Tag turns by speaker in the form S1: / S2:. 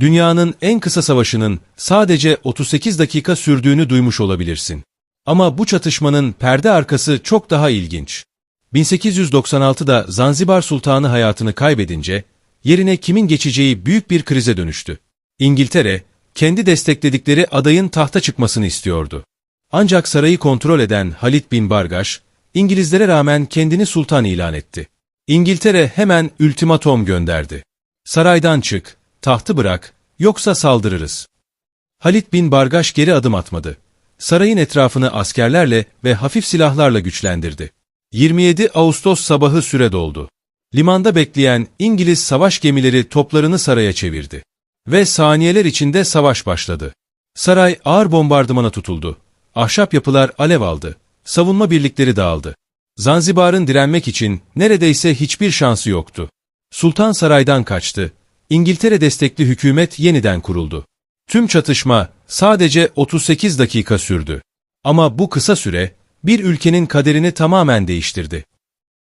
S1: Dünyanın en kısa savaşının sadece 38 dakika sürdüğünü duymuş olabilirsin. Ama bu çatışmanın perde arkası çok daha ilginç. 1896'da Zanzibar Sultanı hayatını kaybedince, yerine kimin geçeceği büyük bir krize dönüştü. İngiltere, kendi destekledikleri adayın tahta çıkmasını istiyordu. Ancak sarayı kontrol eden Halit bin Bargaş, İngilizlere rağmen kendini sultan ilan etti. İngiltere hemen ultimatom gönderdi. Saraydan çık, tahtı bırak, yoksa saldırırız. Halit bin Bargaş geri adım atmadı. Sarayın etrafını askerlerle ve hafif silahlarla güçlendirdi. 27 Ağustos sabahı süre doldu. Limanda bekleyen İngiliz savaş gemileri toplarını saraya çevirdi. Ve saniyeler içinde savaş başladı. Saray ağır bombardımana tutuldu. Ahşap yapılar alev aldı. Savunma birlikleri dağıldı. Zanzibar'ın direnmek için neredeyse hiçbir şansı yoktu. Sultan saraydan kaçtı. İngiltere destekli hükümet yeniden kuruldu. Tüm çatışma sadece 38 dakika sürdü. Ama bu kısa süre bir ülkenin kaderini tamamen değiştirdi.